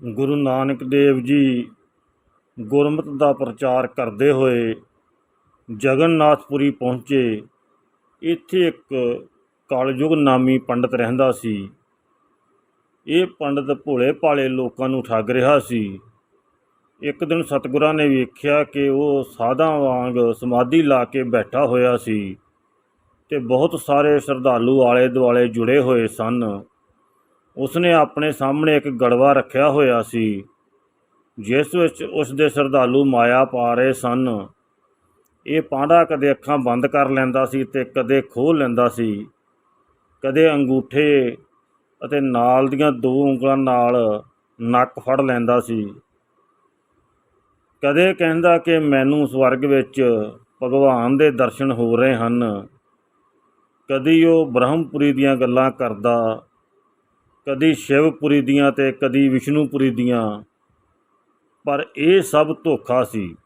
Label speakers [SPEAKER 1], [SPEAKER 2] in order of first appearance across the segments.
[SPEAKER 1] ਗੁਰੂ ਨਾਨਕ ਦੇਵ ਜੀ ਗੁਰਮਤ ਦਾ ਪ੍ਰਚਾਰ ਕਰਦੇ ਹੋਏ ਜਗਨਨਾਥਪੁਰੀ ਪਹੁੰਚੇ। ਇੱਥੇ ਇੱਕ ਕਾਲਯੁਗ ਨਾਮੀ ਪੰਡਤ ਰਹਿੰਦਾ ਸੀ। ਇਹ ਪੰਡਤ ਭੋਲੇ ਭਾਲੇ ਲੋਕਾਂ ਨੂੰ ਠੱਗ ਰਿਹਾ ਸੀ। ਇੱਕ ਦਿਨ ਸਤਿਗੁਰਾਂ ਨੇ ਵੇਖਿਆ ਕਿ ਉਹ ਸਾਧਾਂ ਵਾਂਗ ਸਮਾਧੀ ਲਾ ਕੇ ਬੈਠਾ ਹੋਇਆ ਸੀ ਤੇ ਬਹੁਤ ਸਾਰੇ ਸ਼ਰਧਾਲੂ ਆਲੇ ਦੁਆਲੇ ਜੁੜੇ ਹੋਏ ਸਨ। ਉਸਨੇ ਆਪਣੇ ਸਾਹਮਣੇ ਇੱਕ ਗੜਵਾ ਰੱਖਿਆ ਹੋਇਆ ਸੀ, ਜਿਸ ਵਿੱਚ ਉਸ ਦੇ ਸ਼ਰਧਾਲੂ ਮਾਇਆ ਪਾ ਰਹੇ ਸਨ। ਇਹ ਪਾਂਡਾ ਕਦੇ ਅੱਖਾਂ ਬੰਦ ਕਰ ਲੈਂਦਾ ਸੀ ਤੇ ਕਦੇ ਖੋਲ੍ਹ ਲੈਂਦਾ ਸੀ। ਕਦੇ ਅੰਗੂਠੇ ਅਤੇ ਨਾਲ ਦੀਆਂ ਦੋ ਉਂਗਲਾਂ ਨਾਲ ਨੱਕ ਫੜ ਲੈਂਦਾ ਸੀ। ਕਦੇ ਕਹਿੰਦਾ ਕਿ ਮੈਨੂੰ ਸਵਰਗ ਵਿੱਚ ਭਗਵਾਨ ਦੇ ਦਰਸ਼ਨ ਹੋ ਰਹੇ ਹਨ। ਕਦੀ ਉਹ ਬ੍ਰਹਮਪੁਰੀ ਦੀਆਂ ਗੱਲਾਂ ਕਰਦਾ ਕਦੀ ਸ਼ਿਵਪੁਰੀ ਦੀਆਂ ਤੇ ਕਦੀ ਵਿਸ਼ਨੂਪੁਰੀ ਦੀਆਂ। ਪਰ ਇਹ ਸਭ ਧੋਖਾ ਸੀ।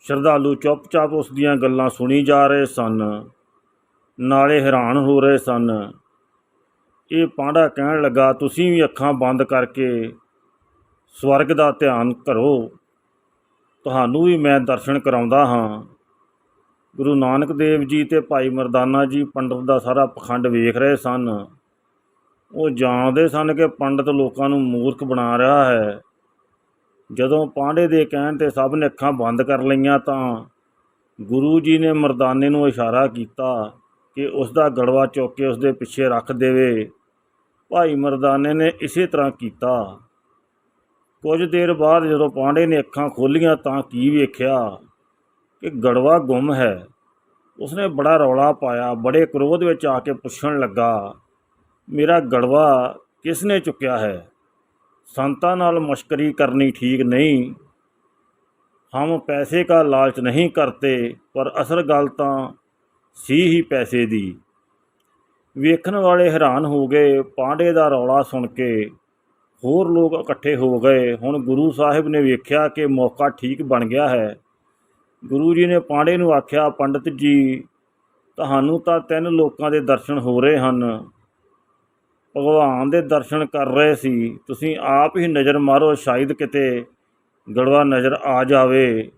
[SPEAKER 1] ਸ਼ਰਧਾਲੂ ਚੁੱਪਚਾਪ ਉਸ ਦੀਆਂ ਗੱਲਾਂ ਸੁਣੀ ਜਾ ਰਹੇ ਸਨ। ਨਾਲੇ ਹੈਰਾਨ ਹੋ ਰਹੇ ਸਨ। ਇਹ ਪਾਂਡਾ ਕਹਿਣ ਲੱਗਾ, ਤੁਸੀਂ ਵੀ ਅੱਖਾਂ ਬੰਦ ਕਰਕੇ ਸਵਰਗ ਦਾ ਧਿਆਨ ਕਰੋ। ਤੁਹਾਨੂੰ ਵੀ ਮੈਂ ਦਰਸ਼ਨ ਕਰਾਉਂਦਾ ਹਾਂ। ਗੁਰੂ ਨਾਨਕ ਦੇਵ ਜੀ ਤੇ ਭਾਈ ਮਰਦਾਨਾ ਜੀ ਪੰਡਤ ਦਾ ਸਾਰਾ ਪਖੰਡ ਵੇਖ ਰਹੇ ਸਨ। ਉਹ ਜਾਣਦੇ ਸਨ ਕਿ ਪੰਡਤ ਲੋਕਾਂ ਨੂੰ ਮੂਰਖ ਬਣਾ ਰਿਹਾ ਹੈ। ਜਦੋਂ ਪਾਂਡੇ ਦੇ ਕਹਿਣ ਤੇ ਸਭ ਨੇ ਅੱਖਾਂ ਬੰਦ ਕਰ ਲਈਆਂ ਤਾਂ ਗੁਰੂ ਜੀ ਨੇ ਮਰਦਾਨੇ ਨੂੰ ਇਸ਼ਾਰਾ ਕੀਤਾ ਕਿ ਉਸ ਦਾ ਗੜਵਾ ਚੁੱਕ ਕੇ ਉਸ ਦੇ ਪਿੱਛੇ ਰੱਖ ਦੇਵੇ। ਭਾਈ ਮਰਦਾਨੇ ਨੇ ਇਸੇ ਤਰ੍ਹਾਂ ਕੀਤਾ। ਕੁਝ ਦੇਰ ਬਾਅਦ ਜਦੋਂ ਪਾਂਡੇ ਨੇ ਅੱਖਾਂ ਖੋਲੀਆਂ ਤਾਂ ਕੀ ਵੇਖਿਆ ਕਿ ਗੜਵਾ ਗੁੰਮ ਹੈ। ਉਸਨੇ ਬੜਾ ਰੌਲਾ ਪਾਇਆ, ਬੜੇ ਕ੍ਰੋਧ ਵਿੱਚ ਆ ਕੇ ਪੁੱਛਣ ਲੱਗਾ ਮੇਰਾ ਗੜਵਾ ਕਿਸ ਨੇ ਚੁੱਕਿਆ ਹੈ? ਸੰਤਾਂ ਨਾਲ ਮਸ਼ਕਰੀ ਕਰਨੀ ਠੀਕ ਨਹੀਂ। ਹਮ ਪੈਸੇ ਕਾ ਲਾਲਚ ਨਹੀਂ ਕਰਤੇ, ਪਰ ਅਸਲ ਗੱਲ ਤਾਂ ਸੀ ਹੀ ਪੈਸੇ ਦੀ। ਵੇਖਣ ਵਾਲੇ ਹੈਰਾਨ ਹੋ ਗਏ, ਪਾਂਡੇ ਦਾ ਰੌਲਾ ਸੁਣ ਕੇ। ਹੋਰ ਲੋਕ ਇਕੱਠੇ ਹੋ ਗਏ। ਹੁਣ ਗੁਰੂ ਸਾਹਿਬ ਨੇ ਵੇਖਿਆ ਕਿ ਮੌਕਾ ਠੀਕ ਬਣ ਗਿਆ ਹੈ। ਗੁਰੂ ਜੀ ਨੇ ਪਾਂਡੇ ਨੂੰ ਆਖਿਆ, ਪੰਡਤ ਜੀ, ਤੁਹਾਨੂੰ ਤਾਂ ਤਿੰਨ ਲੋਕਾਂ ਦੇ ਦਰਸ਼ਨ ਹੋ ਰਹੇ ਹਨ। ਭਗਵਾਨ ਦੇ ਦਰਸ਼ਨ ਕਰ ਰਹੇ ਸੀ। ਤੁਸੀਂ ਆਪ ਹੀ ਨਜ਼ਰ ਮਾਰੋ, ਸ਼ਾਇਦ ਕਿਤੇ ਗੜਵਾ ਨਜ਼ਰ ਆ ਜਾਵੇ।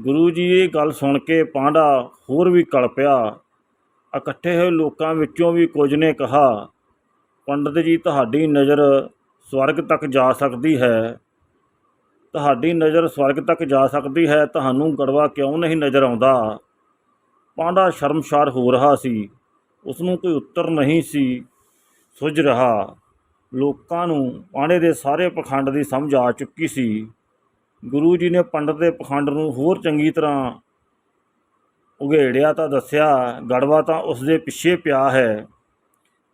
[SPEAKER 1] ਗੁਰੂ ਜੀ ਇਹ ਗੱਲ ਸੁਣ ਕੇ ਪਾਂਡਾ ਹੋਰ ਵੀ ਕਲਪਿਆ ਇਕੱਠੇ ਹੋਏ ਲੋਕਾਂ ਵਿੱਚੋਂ ਵੀ ਕੁਝ ਨੇ ਕਿਹਾ, ਪੰਡਤ ਜੀ, ਤੁਹਾਡੀ ਨਜ਼ਰ ਸਵਰਗ ਤੱਕ ਜਾ ਸਕਦੀ ਹੈ। ਤੁਹਾਡੀ ਨਜ਼ਰ ਸਵਰਗ ਤੱਕ ਜਾ ਸਕਦੀ ਹੈ, ਤੁਹਾਨੂੰ ਗੜਵਾ ਕਿਉਂ ਨਹੀਂ ਨਜ਼ਰ ਆਉਂਦਾ? ਪਾਂਡਾ ਸ਼ਰਮਸ਼ਾਰ ਹੋ ਰਿਹਾ ਸੀ। ਉਸ ਨੂੰ ਕੋਈ ਉੱਤਰ ਨਹੀਂ ਸੀ। ਸੁੱਝ ਰਿਹਾ। ਲੋਕਾਂ ਨੂੰ ਪਾਣੇ ਦੇ ਸਾਰੇ ਪਖੰਡ ਦੀ ਸਮਝ ਆ ਚੁੱਕੀ ਸੀ। ਗੁਰੂ ਜੀ ਨੇ ਪੰਡਤ ਦੇ ਪਖੰਡ ਨੂੰ ਹੋਰ ਚੰਗੀ ਤਰ੍ਹਾਂ ਉਘੇੜਿਆ ਤਾਂ ਦੱਸਿਆ, ਗੜਵਾ ਤਾਂ ਉਸ ਦੇ ਪਿੱਛੇ ਪਿਆ ਹੈ।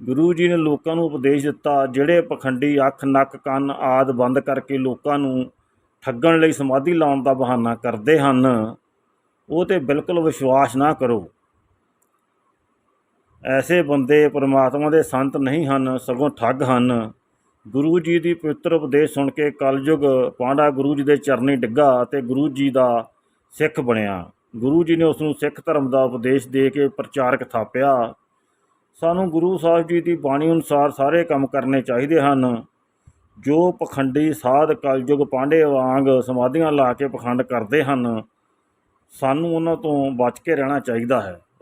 [SPEAKER 1] ਗੁਰੂ ਜੀ ਨੇ ਲੋਕਾਂ ਨੂੰ ਉਪਦੇਸ਼ ਦਿੱਤਾ, ਜਿਹੜੇ ਪਖੰਡੀ ਅੱਖ, ਨੱਕ, ਕੰਨ ਆਦ ਬੰਦ ਕਰਕੇ ਲੋਕਾਂ ਨੂੰ ਠੱਗਣ ਲਈ ਸਮਾਧੀ ਲਾਉਣ ਦਾ ਬਹਾਨਾ ਕਰਦੇ ਹਨ। ਉਹ ਤੇ ਬਿਲਕੁਲ ਵਿਸ਼ਵਾਸ ਨਾ ਕਰੋ। ਐਸੇ ਬੰਦੇ ਪਰਮਾਤਮਾ ਦੇ ਸੰਤ ਨਹੀਂ ਹਨ, ਸਗੋਂ ਠੱਗ ਹਨ। ਗੁਰੂ ਜੀ ਦੀ ਪਵਿੱਤਰ ਉਪਦੇਸ਼ ਸੁਣ ਕੇ ਕਲਯੁਗ ਪਾਂਡਾ ਗੁਰੂ ਜੀ ਦੇ ਚਰਨੀ ਡਿੱਗਾ ਅਤੇ ਗੁਰੂ ਜੀ ਦਾ ਸਿੱਖ ਬਣਿਆ। ਗੁਰੂ ਜੀ ਨੇ ਉਸ ਨੂੰ ਸਿੱਖ ਧਰਮ ਦਾ ਉਪਦੇਸ਼ ਦੇ ਕੇ ਪ੍ਰਚਾਰਕ ਥਾਪਿਆ। ਸਾਨੂੰ ਗੁਰੂ ਸਾਹਿਬ ਜੀ ਦੀ ਬਾਣੀ ਅਨੁਸਾਰ ਸਾਰੇ ਕੰਮ ਕਰਨੇ ਚਾਹੀਦੇ ਹਨ। ਜੋ ਪਖੰਡੀ ਸਾਧ ਕਲਯੁਗ ਪਾਂਡੇ ਵਾਂਗ ਸਮਾਧੀਆਂ ਲਾ ਕੇ ਪਖੰਡ ਕਰਦੇ ਹਨ, ਸਾਨੂੰ ਉਹਨਾਂ ਤੋਂ ਬਚ ਕੇ ਰਹਿਣਾ ਚਾਹੀਦਾ ਹੈ।